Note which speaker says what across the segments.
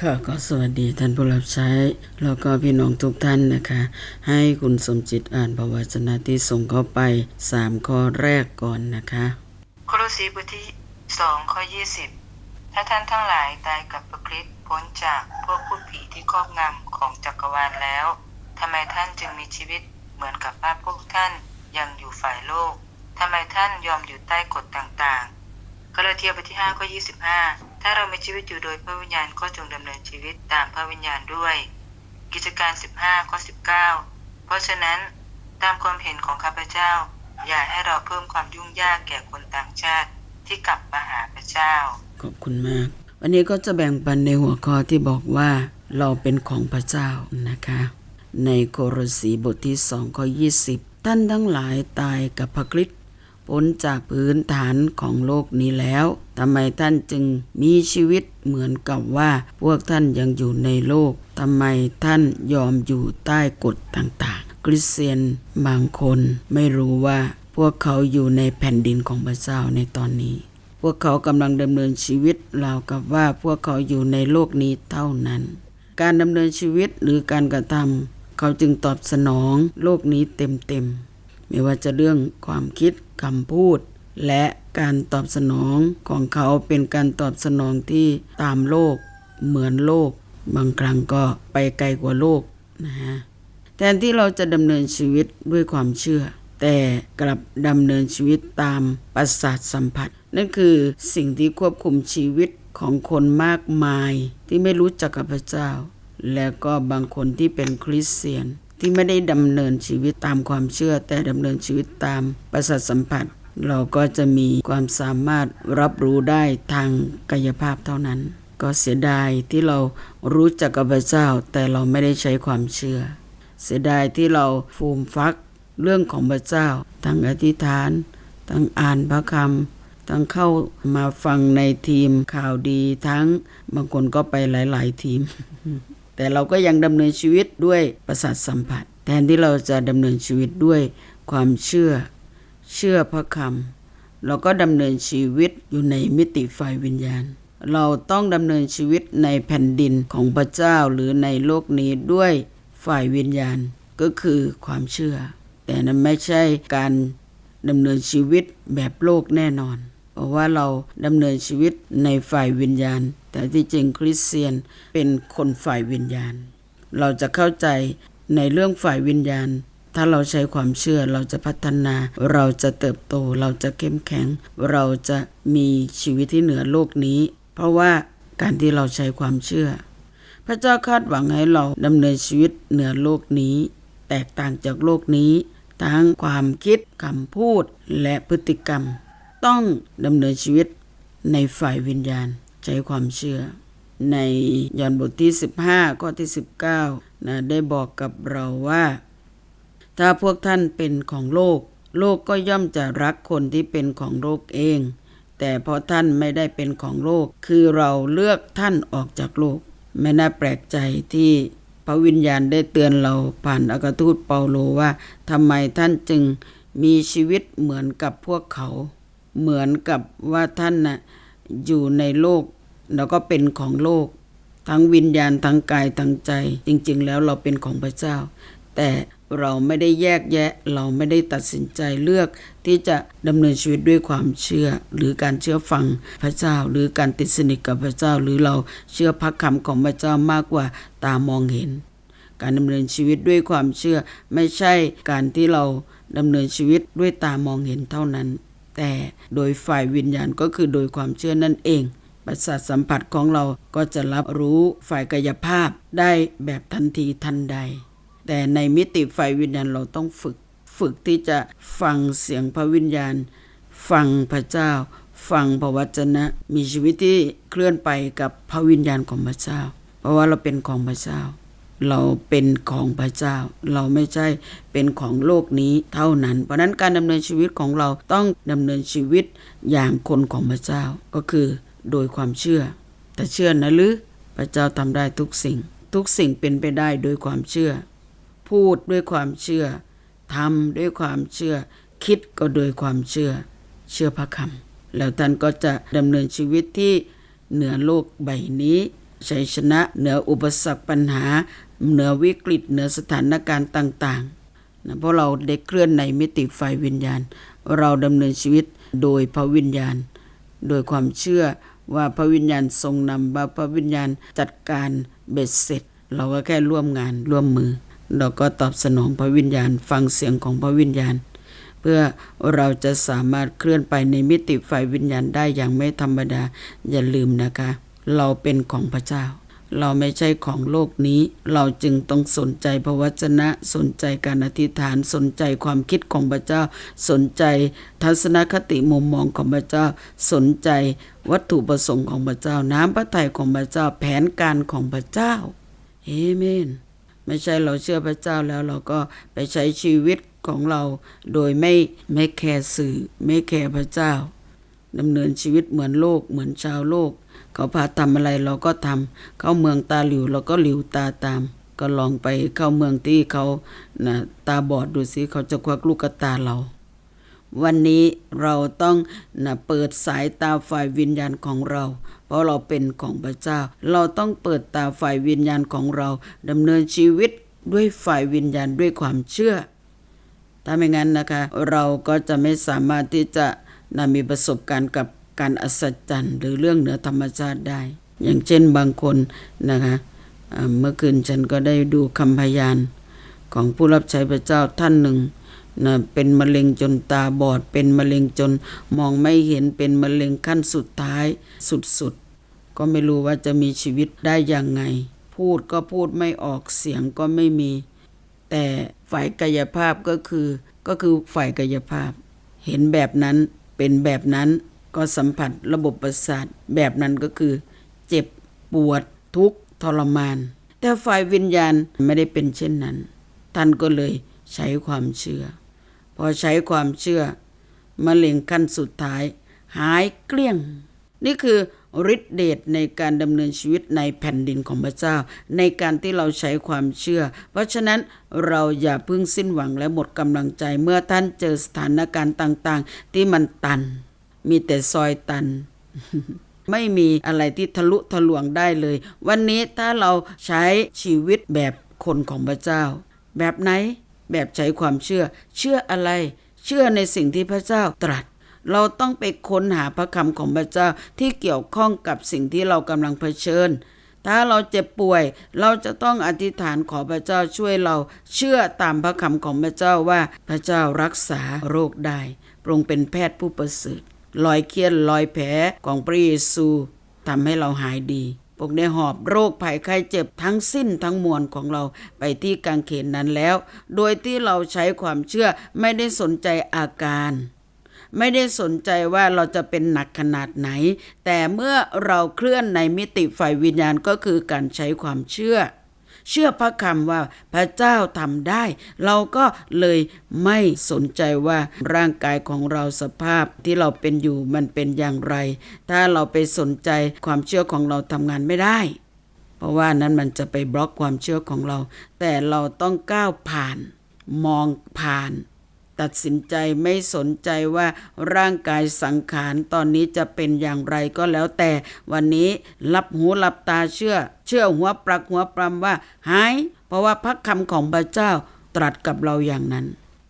Speaker 1: ค่ะก็สวัสดีท่านผู้รับใช้ แล้วก็พี่น้องทุกท่านนะคะ ให้คุณสมจิตอ่านพระวจนะที่ส่งเข้าไป 3 ข้อแรกก่อนนะคะ
Speaker 2: โคโลสีบทที่สองข้อยี่สิบถ้าท่านทั้งหลายตายกับพระคริสต์พ้นจากพวกผู้ผีที่ครอบงำของจักรวาลแล้วทำไมท่านจึงมีชีวิตเหมือนกับว่าพวกท่านยังอยู่ฝ่ายโลกทำไมท่านยอมอยู่ใต้กฎต่างๆ กาลาเทียบทที่ห้าข้อยี่สิบห้าถ้าเรามีชีวิตอยู่โดยพระวิญญาณก็จงดำเนินชีวิตตามพระวิญญาณด้วย กิจการสิบห้าข้อสิบเก้าเพราะฉะนั้นตามความเห็นของข้าพเจ้า อย่าให้เราเพิ่มความยุ่งยากแก่คนต่างชาติที่กลับมาหาพระเจ้า
Speaker 1: ขอบคุณมาก วันนี้ก็จะแบ่งปันในหัวข้อที่บอกว่าเราเป็นของพระเจ้านะคะ ในโครสีบทที่2ข้อ20 ท่านทั้งหลายตายกับพระคริสต์ พ้นจากพื้นฐานของโลกนี้แล้วทำไมท่านจึงมีชีวิตเหมือนกับว่า พวกท่านยังอยู่ในโลกทำไมท่านยอมอยู่ใต้กฎต่างๆ คริสเตียนบางคนไม่รู้ว่าพวกเขาอยู่ในแผ่นดินของพระเจ้าในตอนนี้ พวกเขากำลังดำเนินชีวิตราวกับว่าพวกเขาอยู่ในโลกนี้เท่านั้น การดำเนินชีวิตหรือการกระทำเขาจึงตอบสนองโลกนี้เต็มๆ ไม่ว่าจะเรื่องความคิดคำพูด และการตอบสนองของเขาเป็นการตอบสนองที่ตามโลก เหมือนโลก บางครั้งก็ไปไกลกว่าโลกนะฮะแทนที่เราจะดำเนินชีวิตด้วยความเชื่อ แต่กลับดำเนินชีวิตตามประสาทสัมผัส นั่นคือสิ่งที่ควบคุมชีวิตของคนมากมายที่ไม่รู้จักกับพระเจ้า และก็บางคนที่เป็นคริสเตียน ที่ไม่ได้ดำเนินชีวิตตามความเชื่อ แต่ดำเนินชีวิตตามประสาทสัมผัส เราก็จะมีความสามารถรับรู้ได้ทางกายภาพเท่านั้น ก็เสียดายที่เรารู้จักกับพระเจ้า แต่เราไม่ได้ใช้ความเชื่อ เสียดายที่เราฟูมฟักเรื่องของพระเจ้า ทั้งอธิษฐาน ทั้งอ่านพระคำทั้งเข้ามาฟังในทีมข่าวดีทั้งบางคนก็ไปหลาย ๆ ทีม แต่เราก็ยังดำเนินชีวิตด้วยประสาทสัมผัส แทนที่เราจะดำเนินชีวิตด้วยความเชื่อ เชื่อพระคำเราก็ดำเนินชีวิตอยู่ในมิติฝ่ายวิญญาณ เราต้องดำเนินชีวิตในแผ่นดินของพระเจ้าหรือในโลกนี้ด้วยฝ่ายวิญญาณก็คือความเชื่อ แต่นั้นไม่ใช่การดำเนินชีวิตแบบโลกแน่นอน เพราะว่าเราดำเนินชีวิตในฝ่ายวิญญาณ แต่ที่จริงคริสเตียนเป็นคนฝ่ายวิญญาณ เราจะเข้าใจในเรื่องฝ่ายวิญญาณ ถ้าเราใช้ความเชื่อเราจะพัฒนา เราจะเติบโต เราจะเข้มแข็ง เราจะมีชีวิตที่เหนือโลกนี้ เพราะว่าการที่เราใช้ความเชื่อ พระเจ้าคาดหวังให้เราดำเนินชีวิตเหนือโลกนี้ แตกต่างจากโลกนี้ ทั้งความคิดคำพูดและพฤติกรรม ต้องดำเนินชีวิตในฝ่ายวิญญาณใช้ความเชื่อ ในยอห์นบทที่ 15 ข้อที่ 19นะได้บอกกับเราว่า ถ้าพวกท่านเป็นของโลก โลกก็ย่อมจะรักคนที่เป็นของโลกเอง แต่เพราะท่านไม่ได้เป็นของโลก คือเราเลือกท่านออกจากโลก ไม่น่าแปลกใจที่พระวิญญาณได้เตือนเราผ่านอากาทูตเปาโลว่าทำไมท่านจึงมีชีวิตเหมือนกับพวกเขา เหมือนกับว่าท่านน่ะอยู่ในโลก แล้วก็เป็นของโลก ทั้งวิญญาณทั้งกายทั้งใจ จริง ๆ แล้วเราเป็นของพระเจ้า แต่เราไม่ได้แยกแยะ เราไม่ได้ตัดสินใจเลือกที่จะดำเนินชีวิตด้วยความเชื่อ หรือการเชื่อฟังพระเจ้า หรือการติดสนิทกับพระเจ้า หรือเราเชื่อพระคำของพระเจ้ามากกว่าตามองเห็น การดำเนินชีวิตด้วยความเชื่อ ไม่ใช่การที่เราดำเนินชีวิตด้วยตามองเห็นเท่านั้น แต่โดยฝ่ายวิญญาณก็คือโดยความเชื่อนั่นเอง ประสาทสัมผัสของเราก็จะรับรู้ฝ่ายกายภาพได้แบบทันทีทันใด แต่ในมิติฝ่ายวิญญาณเราต้องฝึก ฝึกที่จะฟังเสียงพระวิญญาณ ฟังพระเจ้า ฟังพระวจนะ มีชีวิตที่เคลื่อนไปกับพระวิญญาณของพระเจ้า เพราะว่าเราเป็นของพระเจ้า เราเป็นของพระเจ้า เราไม่ใช่เป็นของโลกนี้เท่านั้น เพราะนั้นการดำเนินชีวิตของเราต้องดำเนินชีวิตอย่างคนของพระเจ้าก็คือโดยความเชื่อ แต่เชื่อนะหรือพระเจ้าทำได้ทุกสิ่ง ทุกสิ่งเป็นไปได้โดยความเชื่อ พูดด้วยความเชื่อทำด้วยความเชื่อ คิดก็โดยความเชื่อ เชื่อพระคำแล้วท่านก็จะดำเนินชีวิตที่เหนือโลกใบนี้ชัยชนะเหนืออุปสรรคปัญหา เหนือวิกฤตเหนือสถานการณ์ต่างๆนะเพราะเราได้เคลื่อนในมิติฝ่ายวิญญาณ เราดำเนินชีวิตโดยพระวิญญาณ โดยความเชื่อว่าพระวิญญาณทรงนำว่าพระวิญญาณจัดการเบ็ดเสร็จ เราก็แค่ร่วมงานร่วมมือ เราก็ตอบสนองพระวิญญาณฟังเสียงของพระวิญญาณ เพื่อเราจะสามารถเคลื่อนไปในมิติฝ่ายวิญญาณได้อย่างไม่ธรรมดาอย่าลืมนะคะ เราเป็นของพระเจ้า เราไม่ใช่ของโลกนี้ เราจึงต้องสนใจพระวจนะ สนใจการอธิษฐาน สนใจความคิดของพระเจ้า สนใจทัศนคติมุมมองของพระเจ้า สนใจวัตถุประสงค์ของพระเจ้า น้ำพระทัยของพระเจ้า แผนการของพระเจ้า เอเมน ไม่ใช่เราเชื่อพระเจ้าแล้วเราก็ไปใช้ชีวิตของเราโดยไม่ไม่แคร์สื่อ ไม่แคร์พระเจ้าดำเนินชีวิตเหมือนโลก เหมือนชาวโลก เขาพาทำอะไรเราก็ทำเข้าเมืองตาหลิวเราก็หลิวตาตาม ก็ลองไปเข้าเมืองที่เขานะตาบอดดูสิเขาจะควักลูกตาเรา วันนี้เราต้องนะเปิดสายตาฝ่ายวิญญาณของเรา เพราะเราเป็นของพระเจ้า เราต้องเปิดตาฝ่ายวิญญาณของเราดำเนินชีวิตด้วยฝ่ายวิญญาณด้วยความเชื่อ ถ้าไม่งั้นนะคะ เราก็จะไม่สามารถที่จะนะมีประสบการณ์กับ การอัศจรรย์หรือเรื่องเหนือธรรมชาติได้ อย่างเช่นบางคนนะคะเมื่อคืนฉันก็ได้ดูคำพยานของผู้รับใช้พระเจ้าท่านหนึ่งนะเป็นมะเร็งจนตาบอด เป็นมะเร็งจนมองไม่เห็นเป็นมะเร็งขั้นสุดท้ายสุดๆ ก็ไม่รู้ว่าจะมีชีวิตได้ยังไง พูดก็พูดไม่ออกเสียงก็ไม่มี แต่ฝ่ายกายภาพก็คือก็คือฝ่ายกายภาพ เห็นแบบนั้นเป็นแบบนั้น ก็สัมผัสระบบประสาทแบบนั้นก็คือ เจ็บปวดทุกข์ทรมาน แต่ฝ่ายวิญญาณไม่ได้เป็นเช่นนั้น ท่านก็เลยใช้ความเชื่อ พอใช้ความเชื่อมะเร็งขั้นสุดท้าย หายเกลี้ยง นี่คือฤทธิเดชในการดำเนินชีวิตในแผ่นดินของพระเจ้า ในการที่เราใช้ความเชื่อ เพราะฉะนั้นเราอย่าเพิ่งสิ้นหวังและหมดกำลังใจเมื่อท่านเจอสถานการณ์ต่าง ๆ ที่มันตัน มีแต่ซอยตัน ไม่มีอะไรที่ทะลุทะลวงได้เลย วันนี้ถ้าเราใช้ชีวิตแบบคนของพระเจ้า แบบไหนแบบใช้ความเชื่อ เชื่ออะไร เชื่อในสิ่งที่พระเจ้าตรัสเราต้องไปค้นหาพระคำของพระเจ้าที่เกี่ยวข้องกับสิ่งที่เรากำลังเผชิญ ถ้าเราเจ็บป่วย เราจะต้องอธิษฐานขอพระเจ้าช่วยเราเชื่อตามพระคำของพระเจ้าว่าพระเจ้ารักษาโรคได้พระองค์เป็นแพทย์ผู้ประเสริฐ รอยเคี้ยนรอยแผลของพระเยซูทำให้เราหายดีพวกได้หอบโรคภัยไข้เจ็บทั้งสิ้นทั้งมวลของเราไปที่กางเขนนั้นแล้ว โดยที่เราใช้ความเชื่อไม่ได้สนใจอาการ ไม่ได้สนใจว่าเราจะเป็นหนักขนาดไหน แต่เมื่อเราเคลื่อนในมิติฝ่ายวิญญาณก็คือการใช้ความเชื่อ เชื่อพระคำว่าพระเจ้าทำได้ เราก็เลยไม่สนใจว่าร่างกายของเราสภาพที่เราเป็นอยู่มันเป็นอย่างไร ถ้าเราไปสนใจความเชื่อของเราทำงานไม่ได้ เพราะว่านั้นมันจะไปบล็อกความเชื่อของเรา แต่เราต้องก้าวผ่าน มองผ่าน ตัดสินใจไม่สนใจว่าร่างกายสังขารตอนนี้จะเป็นอย่างไรก็แล้วแต่วันนี้รับหูรับตาเชื่อ เชื่อหัวปลักหัวปรำว่าหาย เพราะว่าพระคำของพระเจ้าตรัสกับเราอย่างนั้น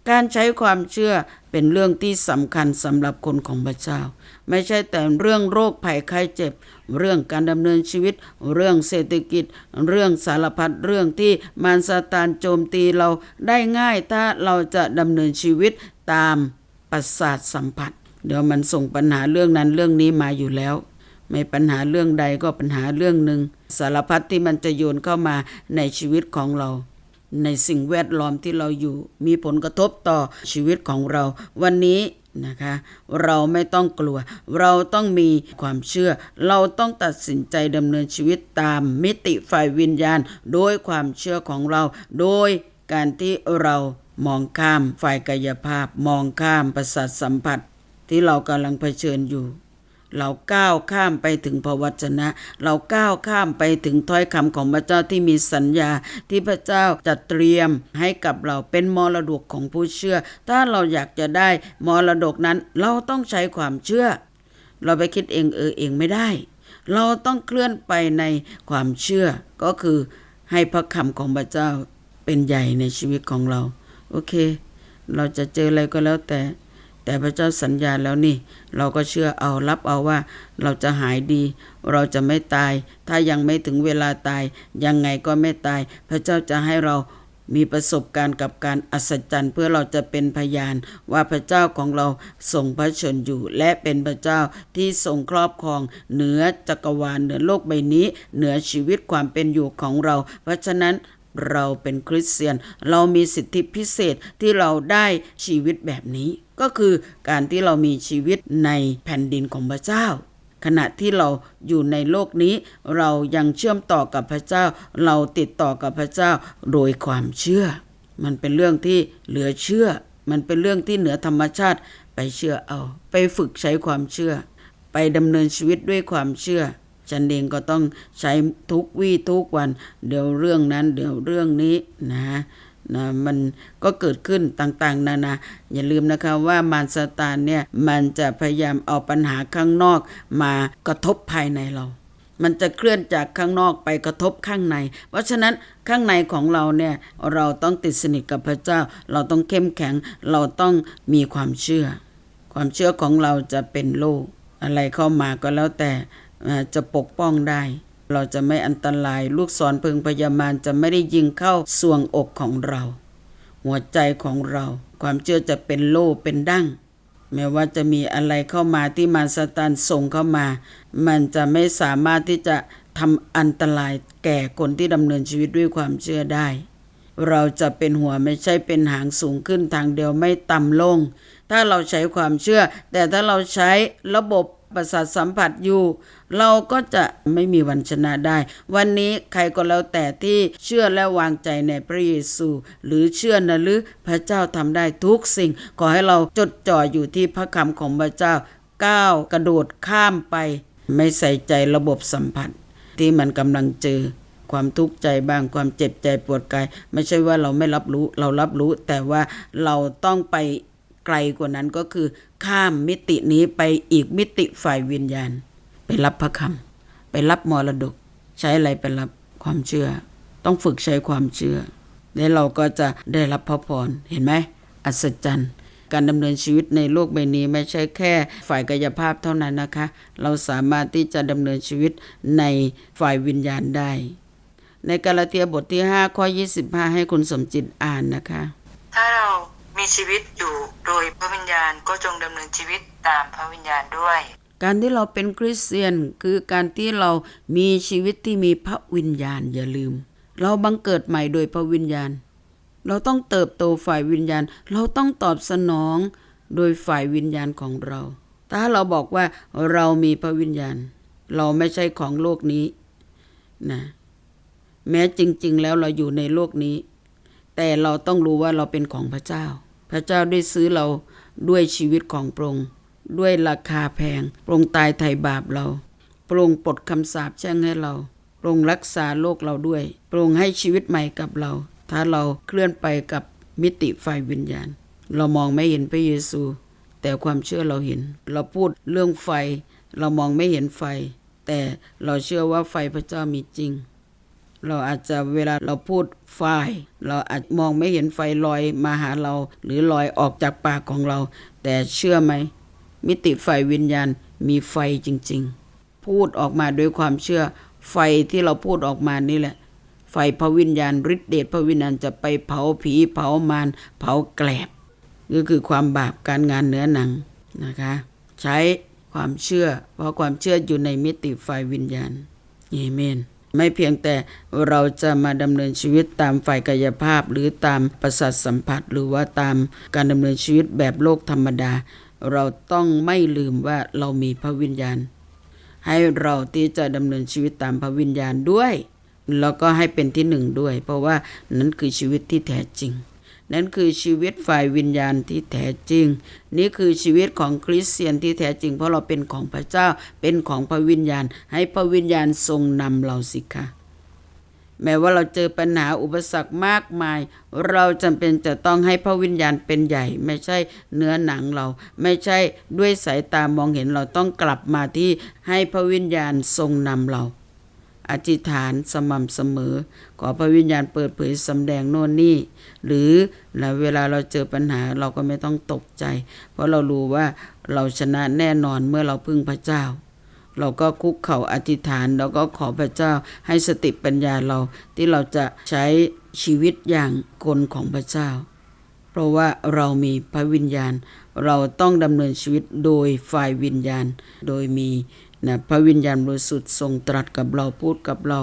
Speaker 1: การใช้ความเชื่อเป็นเรื่องที่สำคัญสำหรับคนของพระเจ้า ไม่ใช่แต่เรื่องโรคภัยไข้เจ็บ เรื่องการดำเนินชีวิต เรื่องเศรษฐกิจ เรื่องสารพัดเรื่องที่มารซาตานโจมตีเราได้ง่ายถ้าเราจะดำเนินชีวิตตามประสาทสัมผัส เดี๋ยวมันส่งปัญหาเรื่องนั้นเรื่องนี้มาอยู่แล้ว ไม่ปัญหาเรื่องใดก็ปัญหาเรื่องหนึ่งสารพัดที่มันจะโยนเข้ามาในชีวิตของเราในสิ่งแวดล้อมที่เราอยู่มีผลกระทบต่อชีวิตของเรา วันนี้ นะคะ เราไม่ต้องกลัว เราต้องมีความเชื่อ เราต้องตัดสินใจดำเนินชีวิตตามมิติฝ่ายวิญญาณ โดยความเชื่อของเรา โดยการที่เรามองข้ามฝ่ายกายภาพ มองข้ามประสาทสัมผัสที่เรากำลังเผชิญอยู่ เราก้าวข้ามไปถึงพระวจนะ เราก้าวข้ามไปถึงถ้อยคำของพระเจ้าที่มีสัญญาที่พระเจ้าจะเตรียมให้กับเราเป็นมรดกของผู้เชื่อ ถ้าเราอยากจะได้มรดกนั้นเราต้องใช้ความเชื่อ เราไปคิดเองเออเองไม่ได้ เราต้องเคลื่อนไปในความเชื่อ ก็คือให้พระคำของพระเจ้าเป็นใหญ่ในชีวิตของเรา โอเค เราจะเจออะไรก็แล้วแต่ แต่พระเจ้าสัญญาแล้วนี่ เราก็เชื่อเอารับเอาว่า เราจะหายดี เราจะไม่ตาย ถ้ายังไม่ถึงเวลาตาย ยังไงก็ไม่ตาย พระเจ้าจะให้เรามีประสบการณ์กับการอัศจรรย์ เพื่อเราจะเป็นพยานว่าพระเจ้าของเราทรงพระชนอยู่ และเป็นพระเจ้าที่ทรงครอบครอง เหนือจักรวาลเหนือโลกใบนี้ เหนือชีวิตความเป็นอยู่ของเรา เพราะฉะนั้นเราเป็นคริสเตียน เรามีสิทธิพิเศษที่เราได้ชีวิตแบบนี้ ก็คือการที่เรามีชีวิตในแผ่นดินของพระเจ้า ขณะที่เราอยู่ในโลกนี้ เรายังเชื่อมต่อกับพระเจ้า เราติดต่อกับพระเจ้าโดยความเชื่อ มันเป็นเรื่องที่เหลือเชื่อ มันเป็นเรื่องที่เหนือธรรมชาติไปเชื่อเอา ไปฝึกใช้ความเชื่อ ไปดำเนินชีวิตด้วยความเชื่อฉันเองก็ต้องใช้ทุกวี่ทุกวัน เดี๋ยวเรื่องนั้น เดี๋ยวเรื่องนี้นะ นะมันก็เกิดขึ้นต่างๆ นานาอย่าลืมนะคะว่ามารซาตานเนี่ยมันจะพยายามเอาปัญหาข้างนอกมากระทบภายในเรา มันจะเคลื่อนจากข้างนอกไปกระทบข้างใน เพราะฉะนั้นข้างในของเราเนี่ยเราต้องติดสนิทกับพระเจ้า เราต้องเข้มแข็ง เราต้องมีความเชื่อ ความเชื่อของเราจะเป็นโล่อะไรเข้ามาก็แล้วแต่จะปกป้องได้ เราจะไม่อันตรายลูกศรพึงพยามารจะไม่ได้ยิงเข้าส่วงอกของเรา หัวใจของเรา ความเชื่อจะเป็นโล่เป็นดั้งแม้ว่าจะมีอะไรเข้ามาที่มารซาตานส่งเข้ามา มันจะไม่สามารถที่จะทำอันตรายแก่คนที่ดำเนินชีวิตด้วยความเชื่อได้ เราจะเป็นหัวไม่ใช่เป็นหางสูงขึ้นทางเดียวไม่ต่ำลง ถ้าเราใช้ความเชื่อ แต่ถ้าเราใช้ระบบ ประสาทสัมผัสอยู่ เราก็จะไม่มีวันชนะได้ วันนี้ใครก็แล้วแต่ที่เชื่อและวางใจในพระเยซู หรือเชื่อนะหรือพระเจ้าทำได้ทุกสิ่ง ขอให้เราจดจ่ออยู่ที่พระคำของพระเจ้าก้าวกระโดดข้ามไป ไม่ใส่ใจระบบสัมผัส ที่มันกำลังเจอความทุกข์ใจบ้างความเจ็บใจปวดกาย ไม่ใช่ว่าเราไม่รับรู้เรารับรู้ แต่ว่าเราต้องไปไกลกว่านั้นก็คือ ข้ามมิตินี้ไปอีกมิติฝ่ายวิญญาณ ไปรับพระคำไปรับมรดก ใช้อะไรไปรับความเชื่อ ต้องฝึกใช้ความเชื่อแล้วเราก็จะได้รับพระพรเห็นไหมอัศจรรย์การดำเนินชีวิตในโลกใบนี้ไม่ใช่แค่ฝ่ายกายภาพเท่านั้นนะคะ เราสามารถที่จะดำเนินชีวิตในฝ่ายวิญญาณได้ ในกาลาเทียบทที่ 5 ข้อ 25 ให้คุณสมจิตอ่านนะคะ
Speaker 2: ถ้าเรามีชีวิตอยู่ โดยพระวิญญาณก็จงดำเนินชีวิตตามพระวิญญาณด้วย
Speaker 1: การที่เราเป็นคริสเตียนคือการที่เรามีชีวิตที่มีพระวิญญาณอย่าลืม เราบังเกิดใหม่โดยพระวิญญาณ เราต้องเติบโตฝ่ายวิญญาณ เราต้องตอบสนองโดยฝ่ายวิญญาณของเรา ถ้าเราบอกว่าเรามีพระวิญญาณ เราไม่ใช่ของโลกนี้นะแม้จริง ๆ แล้วเราอยู่ในโลกนี้ แต่เราต้องรู้ว่าเราเป็นของพระเจ้า พระเจ้าได้ซื้อเราด้วยชีวิตของพระองค์ด้วยราคาแพงพระองค์ตายไถ่บาปเราพระองค์ปลดคำสาปแช่งให้เราพระองค์รักษาโลกเราด้วยพระองค์ให้ชีวิตใหม่กับเรา ถ้าเราเคลื่อนไปกับมิติฝ่ายวิญญาณ เรามองไม่เห็นพระเยซู แต่ความเชื่อเราเห็น เราพูดเรื่องไฟ เรามองไม่เห็นไฟ แต่เราเชื่อว่าไฟพระเจ้ามีจริง เราอาจจะเวลาเราพูดไฟเราอาจมองไม่เห็นไฟลอยมาหาเรา หรือลอยออกจากปากของเรา แต่เชื่อไหม มิติไฟวิญญาณมีไฟจริง ๆ พูดออกมาด้วยความเชื่อ ไฟที่เราพูดออกมานี่แหละ ไฟพระวิญญาณฤทธิเดชพระวิญญาณจะไปเผาผีเผามารเผาแกลบก็คือความบาปการงานเนื้อหนังนะคะ ใช้ความเชื่อ เพราะความเชื่ออยู่ในมิติไฟวิญญาณเอเมน ไม่เพียงแต่เราจะมาดำเนินชีวิตตามฝ่ายกายภาพ หรือตามประสาทสัมผัส หรือว่าตามการดำเนินชีวิตแบบโลกธรรมดา เราต้องไม่ลืมว่าเรามีพระวิญญาณ ให้เราที่จะดำเนินชีวิตตามพระวิญญาณด้วย แล้วก็ให้เป็นที่หนึ่งด้วย เพราะว่านั้นคือชีวิตที่แท้จริง นั่นคือชีวิตฝ่ายวิญญาณที่แท้จริง นี่คือชีวิตของคริสเตียนที่แท้จริง เพราะเราเป็นของพระเจ้าเป็นของพระวิญญาณ ให้พระวิญญาณทรงนำเราสิคะแม้ว่าเราเจอปัญหาอุปสรรคมากมาย เราจำเป็นจะต้องให้พระวิญญาณเป็นใหญ่ ไม่ใช่เนื้อหนังเรา ไม่ใช่ด้วยสายตามองเห็นเราต้องกลับมาที่ให้พระวิญญาณทรงนำเรา อธิษฐานสม่ำเสมอ ขอพระวิญญาณเปิดเผยสำแดงโน่นนี่ หรือนะเวลาเราเจอปัญหาเราก็ไม่ต้องตกใจ เพราะเรารู้ว่าเราชนะแน่นอนเมื่อเราพึ่งพระเจ้า เราก็คุกเข่าอธิษฐานแล้วก็ขอพระเจ้าให้สติปัญญาเราที่เราจะใช้ชีวิตอย่างคนของพระเจ้า เพราะว่าเรามีพระวิญญาณ เราต้องดำเนินชีวิตโดยฝ่ายวิญญาณ โดยมี นะพระวิญญาณบริสุทธิ์ทรงตรัสกับเราพูดกับเรา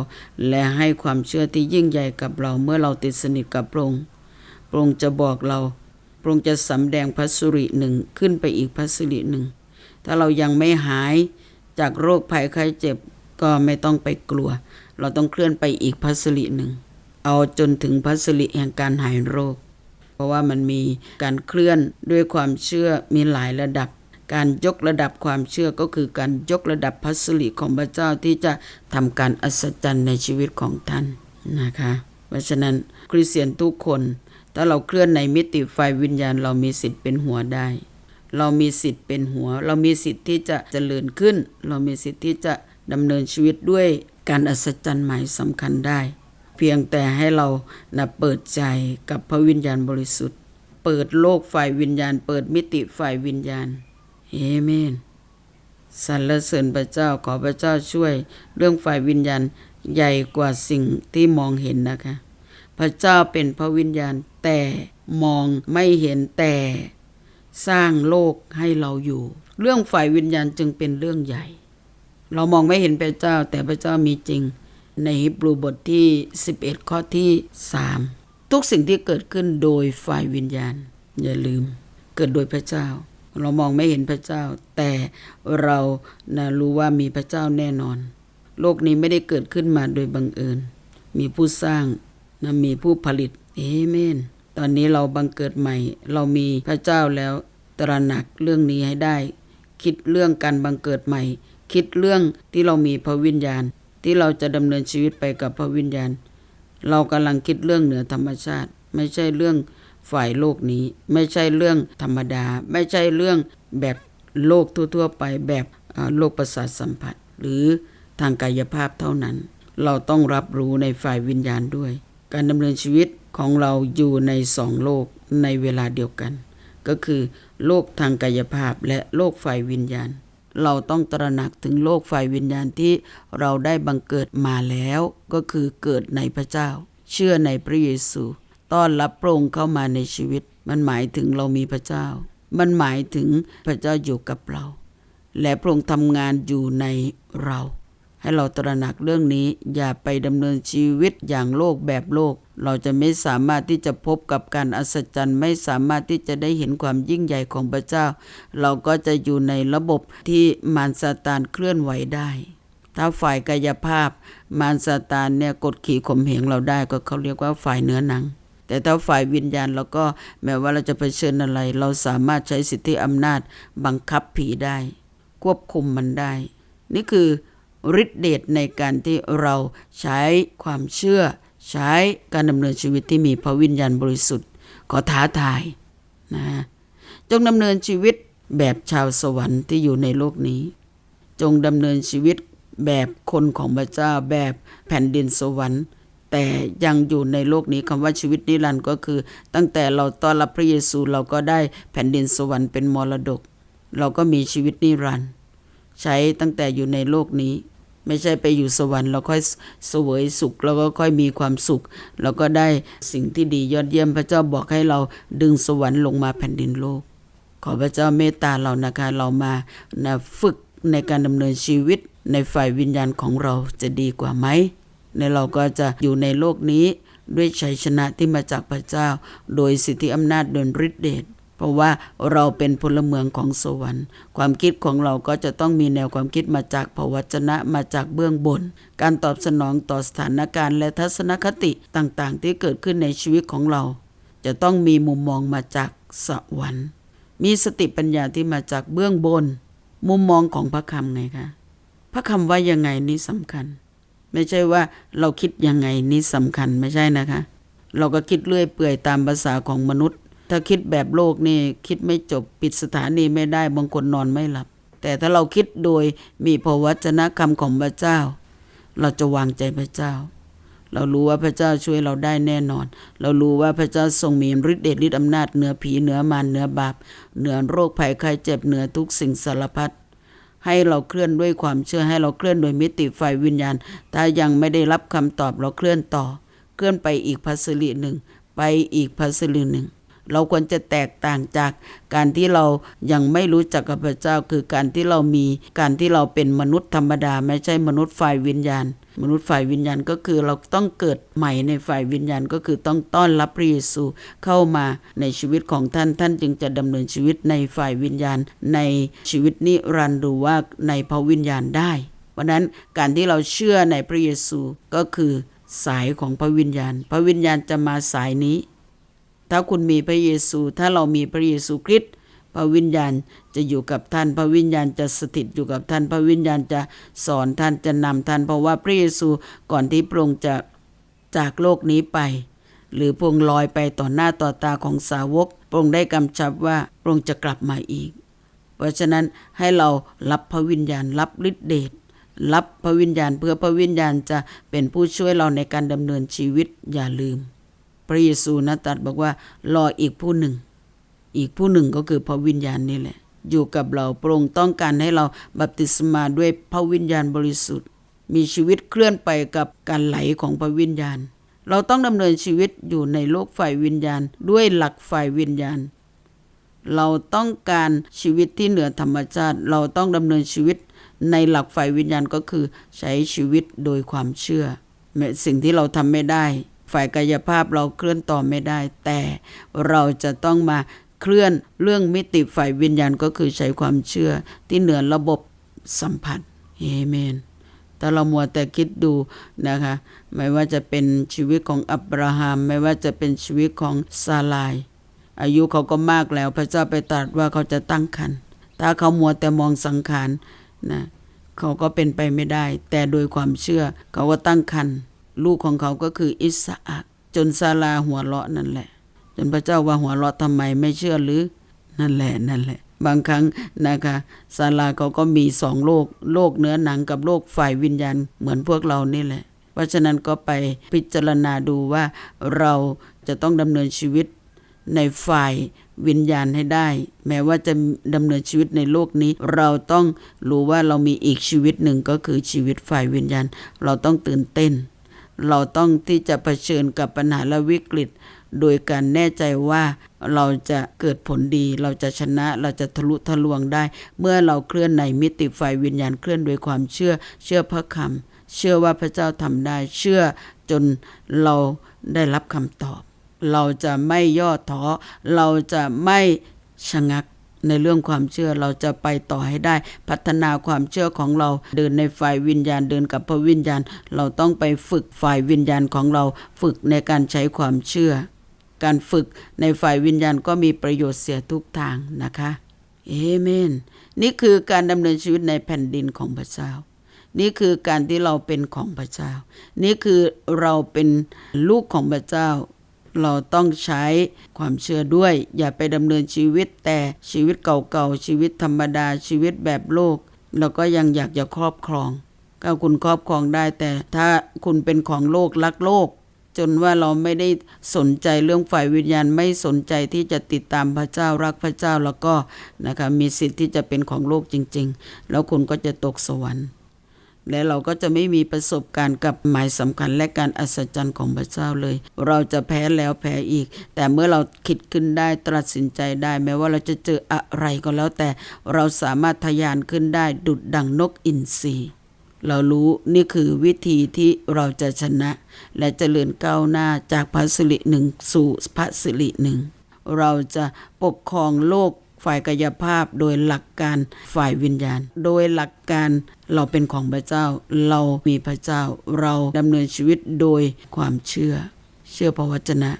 Speaker 1: และให้ความเชื่อที่ยิ่งใหญ่กับเราเมื่อเราติดสนิทกับพระองค์พระองค์จะบอกเราพระองค์จะสำแดงพระสุริหนึ่งขึ้นไปอีกพระสุริหนึ่ง ถ้าเรายังไม่หายจากโรคภัยไข้เจ็บก็ไม่ต้องไปกลัว เราต้องเคลื่อนไปอีกพัสริหนึ่ง เอาจนถึงพัสริแห่งการหายโรค เพราะว่ามันมีการเคลื่อนด้วยความเชื่อมีหลายระดับ การยกระดับความเชื่อก็คือการยกระดับพัสริของพระเจ้าที่จะทำการอัศจรรย์ในชีวิตของท่านนะคะ เพราะฉะนั้นคริสเตียนทุกคน ถ้าเราเคลื่อนในมิติไฟวิญญาณ เรามีสิทธิ์เป็นหัวได้ เรามีสิทธิ์เป็นหัว เรามีสิทธิ์ที่จะเจริญขึ้น เรามีสิทธิ์ที่จะดำเนินชีวิตด้วยการอัศจรรย์หม่สำคัญได้ เพียงแต่ให้เรานะเปิดใจกับพระวิญญาณบริสุทธิ์ เปิดโลกฝ่ายวิญญาณ เปิดมิติฝ่ายวิญญาณ เอเมนสรรเสริญพระเจ้าขอพระเจ้าช่วยเรื่องฝ่ายวิญญาณใหญ่กว่าสิ่งที่มองเห็นนะคะ พระเจ้าเป็นพระวิญญาณแต่มองไม่เห็นแต่สร้างโลกให้เราอยู่ เรื่องฝ่ายวิญญาณจึงเป็นเรื่องใหญ่ เรามองไม่เห็นพระเจ้าแต่พระเจ้ามีจริง ในฮิบรูบทที่ 11 ข้อที่ 3 ทุกสิ่งที่เกิดขึ้นโดยฝ่ายวิญญาณ อย่าลืมเกิดโดยพระเจ้า เรามองไม่เห็นพระเจ้า แต่เรานะรู้ว่ามีพระเจ้าแน่นอน โลกนี้ไม่ได้เกิดขึ้นมาโดยบังเอิญ มีผู้สร้างนะมีผู้ผลิตเอเมน ตอนนี้เราบังเกิดใหม่ เรามีพระเจ้าแล้วตระหนักเรื่องนี้ให้ได้ คิดเรื่องการบังเกิดใหม่ คิดเรื่องที่เรามีพระวิญญาณ ที่เราจะดำเนินชีวิตไปกับพระวิญญาณ เรากำลังคิดเรื่องเหนือธรรมชาติ ไม่ใช่เรื่อง ฝ่ายโลกนี้ ไม่ใช่เรื่องธรรมดา ไม่ใช่เรื่องแบบโลกทั่วๆไปแบบโลกประสาทสัมผัส หรือทางกายภาพเท่านั้น เราต้องรับรู้ในฝ่ายวิญญาณด้วย การดำเนินชีวิตของเราอยู่ในสองโลกในเวลาเดียวกัน ก็คือโลกทางกายภาพและโลกฝ่ายวิญญาณ เราต้องตระหนักถึงโลกฝ่ายวิญญาณที่เราได้บังเกิดมาแล้ว ก็คือเกิดในพระเจ้า เชื่อในพระเยซู ต้อนรับพระองค์เข้ามาในชีวิต มันหมายถึงเรามีพระเจ้า มันหมายถึงพระเจ้าอยู่กับเรา และพระองค์ทำงานอยู่ในเรา ให้เราตระหนักเรื่องนี้อย่าไปดำเนินชีวิตอย่างโลกแบบโลก เราจะไม่สามารถที่จะพบกับการอัศจรรย์ไม่สามารถที่จะได้เห็นความยิ่งใหญ่ของพระเจ้า เราก็จะอยู่ในระบบที่มารซาตานเคลื่อนไหวได้ถ้าฝ่ายกายภาพมารซาตานเนี่ยกดขี่ข่มเหงเราได้ก็เขาเรียกว่าฝ่ายเนื้อหนัง แต่ถ้าฝ่ายวิญญาณเราก็แม้ว่าเราจะเผชิญอะไร เราสามารถใช้สิทธิอำนาจบังคับผีได้ ควบคุมมันได้ นี่คือฤทธิเดชในการที่เราใช้ความเชื่อ ใช้การดำเนินชีวิตที่มีพระวิญญาณบริสุทธิ์ ขอท้าทายนะจงดำเนินชีวิตแบบชาวสวรรค์ที่อยู่ในโลกนี้ จงดำเนินชีวิตแบบคนของพระเจ้าแบบแผ่นดินสวรรค์ แต่ยังอยู่ในโลกนี้คำว่าชีวิตนิรันดร์ก็คือ ตั้งแต่เราต้อนรับพระเยซูเราก็ได้แผ่นดินสวรรค์เป็นมรดก เราก็มีชีวิตนิรันดร์ใช้ตั้งแต่อยู่ในโลกนี้ ไม่ใช่ไปอยู่สวรรค์เราค่อยสวยสุขแล้วก็ค่อยมีความสุขแล้วก็ได้สิ่งที่ดียอดเยี่ยมพระเจ้าบอกให้เราดึงสวรรค์ลงมาแผ่นดินโลก ขอพระเจ้าเมตตาเรานะคะเรามานะฝึกในการดำเนินชีวิตในฝ่ายวิญญาณของเราจะดีกว่าไหม ในเราก็จะอยู่ในโลกนี้ด้วยชัยชนะที่มาจากพระเจ้า โดยสิทธิอำนาจโดยฤทธิเดชเพราะว่าเราเป็นพลเมืองของสวรรค์ ความคิดของเราก็จะต้องมีแนวความคิดมาจากพระวจนะมาจากเบื้องบน การตอบสนองต่อสถานการณ์และทัศนคติต่างๆ ที่เกิดขึ้นในชีวิตของเรา จะต้องมีมุมมองมาจากสวรรค์ มีสติปัญญาที่มาจากเบื้องบน มุมมองของพระคำไงคะพระคำว่ายังไงนี่สำคัญ ไม่ใช่ว่าเราคิดยังไงนี่สำคัญไม่ใช่นะคะ เราก็คิดเรื่อยเปื่อยตามภาษาของมนุษย์ ถ้าคิดแบบโลกนี่คิดไม่จบปิดสถานีไม่ได้บางคนนอนไม่หลับ แต่ถ้าเราคิดโดยมีพระวจนะคำของพระเจ้า เราจะวางใจพระเจ้า เรารู้ว่าพระเจ้าช่วยเราได้แน่นอน เรารู้ว่าพระเจ้าทรงมีฤทธิ์เดชฤทธิ์อำนาจเหนือผีเหนือมารเหนือบาปเหนือโรคภัยไข้เจ็บเหนือทุกสิ่งสารพัด ให้เราเคลื่อนด้วยความเชื่อให้เราเคลื่อนโดยมิติไฟวิญญาณ ถ้ายังไม่ได้รับคำตอบเราเคลื่อนต่อ เคลื่อนไปอีกพัสลีหนึ่ง ไปอีกพัสลีหนึ่ง เราควรจะแตกต่างจากการที่เรายังไม่รู้จักกับพระเจ้า คือการที่เรามีการที่เราเป็นมนุษย์ธรรมดา ไม่ใช่มนุษย์ฝ่ายวิญญาณ มนุษย์ฝ่ายวิญญาณก็คือเราต้องเกิดใหม่ในฝ่ายวิญญาณก็คือต้องต้อนรับพระเยซูเข้ามาในชีวิตของท่านท่านจึงจะดำเนินชีวิตในฝ่ายวิญญาณ ในชีวิตนิรันดร์หรือว่าในพระวิญญาณได้เพราะนั้นการที่เราเชื่อในพระเยซูก็คือสายของพระวิญญาณ พระวิญญาณจะมาสายนี้ ถ้าคุณมีพระเยซู ถ้าเรามีพระเยซูคริสต์พระวิญญาณจะอยู่กับท่าน พระวิญญาณจะสถิตอยู่กับท่าน พระวิญญาณจะสอนท่านจะนำท่าน เพราะว่าพระเยซูก่อนที่พระองค์จะจากโลกนี้ไป หรือพระองค์ลอยไปต่อหน้าต่อตาของสาวกพระองค์ได้กำชับว่าพระองค์จะกลับมาอีก เพราะฉะนั้นให้เรารับพระวิญญาณรับฤทธิเดชรับพระวิญญาณเพื่อพระวิญญาณจะเป็นผู้ช่วยเราในการดำเนินชีวิตอย่าลืม พระเยซูนะตรัสบอกว่ารออีกผู้หนึ่ง อีกผู้หนึ่งก็คือพระวิญญาณนี่แหละ อยู่กับเราพระองค์ต้องการให้เราบัพติศมาด้วยพระวิญญาณบริสุทธิ์ มีชีวิตเคลื่อนไปกับการไหลของพระวิญญาณ เราต้องดำเนินชีวิตอยู่ในโลกฝ่ายวิญญาณ ด้วยหลักฝ่ายวิญญาณ เราต้องการชีวิตที่เหนือธรรมชาติ เราต้องดำเนินชีวิตในหลักฝ่ายวิญญาณก็คือใช้ชีวิตโดยความเชื่อแม้สิ่งที่เราทำไม่ได้ ฝ่ายกายภาพเราเคลื่อนต่อไม่ได้ แต่เราจะต้องมาเคลื่อนเรื่องมิติฝ่ายวิญญาณก็คือใช้ความเชื่อที่เหนือระบบสัมผัสเอเมนถ้าเรามัวแต่คิดดูนะคะ ไม่ว่าจะเป็นชีวิตของอับราฮัม ไม่ว่าจะเป็นชีวิตของซาลาย อายุเขาก็มากแล้ว พระเจ้าไปตรัสว่าเขาจะตั้งครรภ์ถ้าเขามัวแต่มองสังขารนะเขาก็เป็นไปไม่ได้ แต่โดยความเชื่อเขาก็ตั้งครรภ์ ลูกของเขาก็คืออิสอักจนซาลาหัวเราะนั่นแหละ จนพระเจ้าว่าหัวเราะทำไมไม่เชื่อหรือนั่นแหละนั่นแหละ บางครั้งนะคะซาลาเขาก็มีสองโลก โลกเนื้อหนังกับโลกฝ่ายวิญญาณเหมือนพวกเรานี่แหละ เพราะฉะนั้นก็ไปพิจารณาดูว่าเราจะต้องดำเนินชีวิตในฝ่ายวิญญาณให้ได้ แม้ว่าจะดำเนินชีวิตในโลกนี้ เราต้องรู้ว่าเรามีอีกชีวิตหนึ่งก็คือชีวิตฝ่ายวิญญาณ เราต้องตื่นเต้น เราต้องที่จะเผชิญกับปัญหาและวิกฤต โดยการแน่ใจว่าเราจะเกิดผลดี เราจะชนะ เราจะทะลุทะลวงได้ เมื่อเราเคลื่อนในมิติฝ่ายวิญญาณเคลื่อนโดยความเชื่อ เชื่อพระคำเชื่อว่าพระเจ้าทำได้ เชื่อจนเราได้รับคำตอบ เราจะไม่ย่อท้อ เราจะไม่ชะงัก ในเรื่องความเชื่อเราจะไปต่อให้ได้ พัฒนาความเชื่อของเราเดินในฝ่ายวิญญาณเดินกับพระวิญญาณ เราต้องไปฝึกฝ่ายวิญญาณของเรา ฝึกในการใช้ความเชื่อ การฝึกในฝ่ายวิญญาณก็มีประโยชน์เสียทุกทางนะคะเอเมน นี่คือการดำเนินชีวิตในแผ่นดินของพระเจ้า นี่คือการที่เราเป็นของพระเจ้า นี่คือเราเป็นลูกของพระเจ้า เราต้องใช้ความเชื่อด้วย อย่าไปดำเนินชีวิตแต่ชีวิตเก่าๆ ชีวิตธรรมดาชีวิตแบบโลก เราก็ยังอยากจะครอบครองก็คุณครอบครองได้แต่ถ้าคุณเป็นของโลกรักโลก จนว่าเราไม่ได้สนใจเรื่องฝ่ายวิญญาณไม่สนใจที่จะติดตามพระเจ้ารักพระเจ้าแล้วก็นะคะมีสิทธิ์ที่จะเป็นของโลกจริง ๆ แล้วคุณก็จะตกสวรรค์ และเราก็จะไม่มีประสบการณ์กับหมายสำคัญและการอัศจรรย์ของพระเจ้าเลย เราจะแพ้แล้วแพ้อีก แต่เมื่อเราคิดขึ้นได้ตรัสสินใจได้ แม้ว่าเราจะเจออะไรก็แล้วแต่เราสามารถทะยานขึ้นได้ดุดดังนกอินทรีเรารู้นี่คือวิธีที่เราจะชนะ และเจริญก้าวหน้าจากพระสิริหนึ่งสู่พระสิริหนึ่งเราจะปกครองโลก ฝ่ายกายภาพโดยหลักการฝ่ายวิญญาณ โดยหลักการเราเป็นของพระเจ้า เรามีพระเจ้า เราดำเนินชีวิตโดยความเชื่อ เชื่อพระวจนะ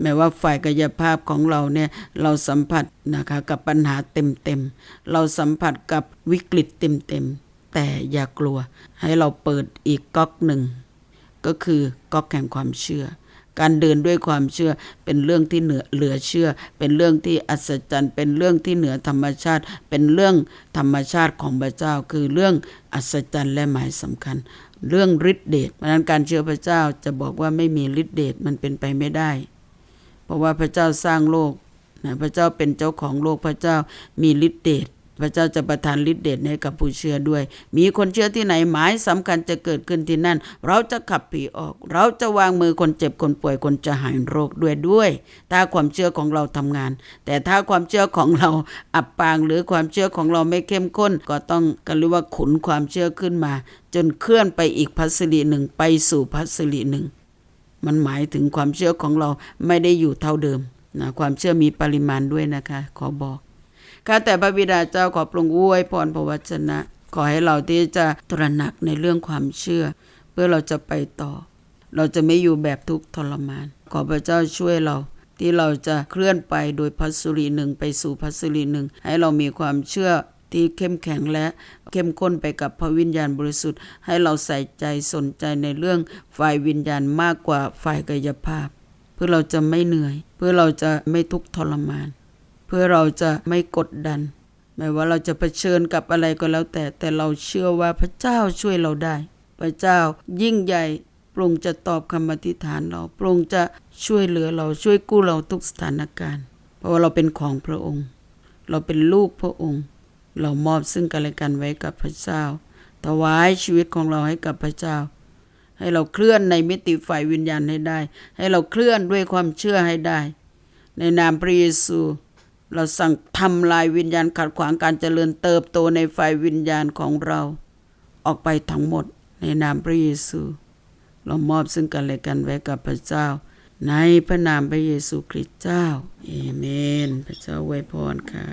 Speaker 1: แม้ว่าฝ่ายกายภาพของเราเนี่ยเราสัมผัสนะคะกับปัญหาเต็มๆ เราสัมผัสกับวิกฤตเต็มๆ แต่อย่ากลัวให้เราเปิดอีกก๊อกหนึ่ง ก็คือก๊อกแห่งความเชื่อ การเดินด้วยความเชื่อเป็นเรื่องที่เหนือเหลือเชื่อ เป็นเรื่องที่อัศจรรย์ เป็นเรื่องที่เหนือธรรมชาติ เป็นเรื่องธรรมชาติของพระเจ้า คือเรื่องอัศจรรย์และหมายสำคัญ เรื่องฤทธิเดชเพราะนั้นการเชื่อพระเจ้าจะบอกว่าไม่มีฤทธิเดชมันเป็นไปไม่ได้ เพราะว่าพระเจ้าสร้างโลกนะพระเจ้าเป็นเจ้าของโลกพระเจ้ามีฤทธิเดช พระเจ้าจะประทานฤทธิเดชให้กับผู้เชื่อด้วย มีคนเชื่อที่ไหนหมายสำคัญจะเกิดขึ้นที่นั่น เราจะขับผีออก เราจะวางมือคนเจ็บคนป่วยคนจะหายโรคด้วยด้วย ถ้าความเชื่อของเราทำงาน แต่ถ้าความเชื่อของเราอับปางหรือความเชื่อของเราไม่เข้มข้น ก็ต้องกันเรียกว่าขุนความเชื่อขึ้นมา จนเคลื่อนไปอีกพัสรีหนึ่งไปสู่พัสรีหนึ่งมันหมายถึงความเชื่อของเราไม่ได้อยู่เท่าเดิมนะความเชื่อมีปริมาณด้วยนะคะ ขอบอก ข้าแต่พระบิดาเจ้าขอปรุงอวยพรพระวจนะ ขอให้เราที่จะตระหนักในเรื่องความเชื่อ เพื่อเราจะไปต่อ เราจะไม่อยู่แบบทุกข์ทรมาน ขอพระเจ้าช่วยเราที่เราจะเคลื่อนไปโดยพัสรีหนึ่งไปสู่พัสรีหนึ่งให้เรามีความเชื่อที่เข้มแข็งและเข้มข้นไปกับพระวิญญาณบริสุทธิ์ ให้เราใส่ใจสนใจในเรื่องฝ่ายวิญญาณมากกว่าฝ่ายกายภาพ เพื่อเราจะไม่เหนื่อย เพื่อเราจะไม่ทุกข์ทรมาน พื่อเราจะไม่กดดันไม่ว่าเราจะเผชิญกับอะไรก็แล้วแต่ แต่เราเชื่อว่าพระเจ้าช่วยเราได้ พระเจ้ายิ่งใหญ่ปรุงจะตอบคำอธิษฐานเราปรุงจะช่วยเหลือเราช่วยกู้เราทุกสถานการณ์ เพราะว่าเราเป็นของพระองค์ เราเป็นลูกพระองค์ เรามอบซึ่งกันและกันไว้กับพระเจ้าถวายชีวิตของเราให้กับพระเจ้า ให้เราเคลื่อนในมิติฝ่ายวิญญาณให้ได้ ให้เราเคลื่อนด้วยความเชื่อให้ได้ ในนามพระเยซู เราสั่งทำลายวิญญาณขัดขวางการเจริญเติบโตในฝ่ายวิญญาณของเรา ออกไปทั้งหมดในนามพระเยซู เรามอบซึ่งกันและกันไว้กับพระเจ้า ในพระนามพระเยซูคริสต์เจ้าเอเมน พระเจ้าไวยพรค่ะ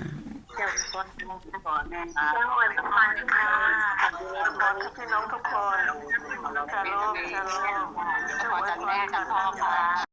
Speaker 3: เจ้าคนขอแม่ค่ะเจ้าวันทุกวันค่ะขอบคุณพี่น้องทุกคนชาโลมชาโลมขอจากแม่กับพ่อค่ะ